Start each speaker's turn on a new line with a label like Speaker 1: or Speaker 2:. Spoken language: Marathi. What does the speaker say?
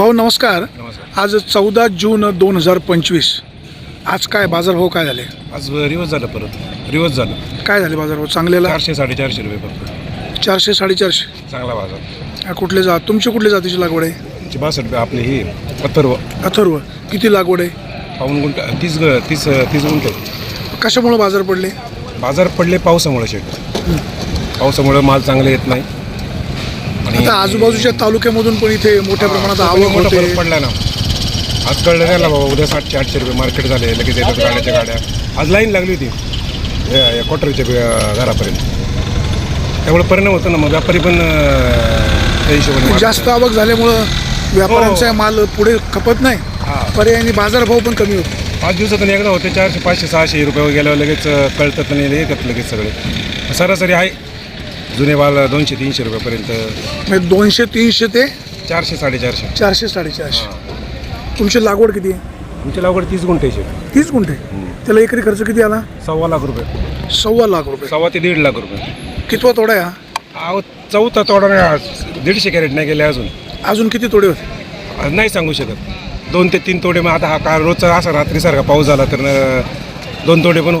Speaker 1: भाऊ नमस्कार.
Speaker 2: नमस्कार.
Speaker 1: आज चौदा जून दोन हजार पंचवीस. आज काय बाजारभाव काय झाले?
Speaker 2: आज रिवर्स झालं परत. रिवर्स झालं.
Speaker 1: काय झाले बाजारभाव चांगलेला?
Speaker 2: चारशे साडेचारशे रुपये फक्त.
Speaker 1: चारशे साडेचारशे.
Speaker 2: चांगला बाजार.
Speaker 1: हा, कुठले जात तुमची कुठल्या जातीची लागवड आहे?
Speaker 2: बासष्ट रुपये आपली ही अथर्व.
Speaker 1: अथर्व. किती लागवड आहे?
Speaker 2: पाऊन गुंठ तीस ग तीस तीस गुंठ.
Speaker 1: कशामुळे बाजार पडले?
Speaker 2: बाजार पडले पावसामुळे शेट. पावसामुळे माल चांगले येत नाही.
Speaker 1: आता आजूबाजूच्या तालुक्यामधून पण इथे मोठ्या प्रमाणात आवक
Speaker 2: मोठा
Speaker 1: होते
Speaker 2: फरक पडला ना. आज कळलं नाही ना बाबा उद्या सातशे आठशे रुपये मार्केट झाले लगेच येतात गाड्याच्या गाड्या. आज लाईन लागली होती. या- या क्वार्टरच्या बी- घरापर्यंत. त्यामुळे परिणाम होतो ना मग व्यापारी पण अं, त्या हिशोबाने माल-
Speaker 1: जास्त आवक झाल्यामुळं व्यापाऱ्यांचा
Speaker 2: हो.
Speaker 1: माल पुढे खपत नाही.
Speaker 2: हा.
Speaker 1: पर्यायाने बाजारभाव पण कमी होतो.
Speaker 2: पाच दिवसातून एकदा होते चारशे पाचशे सहाशे रुपये गेल्यावर लगेच अं, कळतात आणि येतात लगेच सगळे. सरासरी आहे जुने बाल दोनशे तीनशे रुपयापर्यंत.
Speaker 1: म्हणजे दोनशे तीनशे ते
Speaker 2: चारशे साडेचारशे.
Speaker 1: चारशे साडेचारशे. तुमची लागवड किती आहे?
Speaker 2: तुमची लागवड तीस गुंठ्याची
Speaker 1: तीस गुंठे? त्याला एकरी खर्च किती आला?
Speaker 2: सव्वा लाख रुपये.
Speaker 1: सव्वा लाख रुपये.
Speaker 2: सव्वा ते दीड लाख रुपये.
Speaker 1: कितवा तोडा आहे हा?
Speaker 2: अहो चौथा तोडा नाही आज. दीडशे कॅरेट नाही गेले अजून.
Speaker 1: अजून किती तोडे होते?
Speaker 2: आज नाही सांगू शकत. दोन ते तीन तोडे मग आता हा काल रोजचा असा रात्रीसारखा पाऊस झाला तर अं, दोन तोडे पण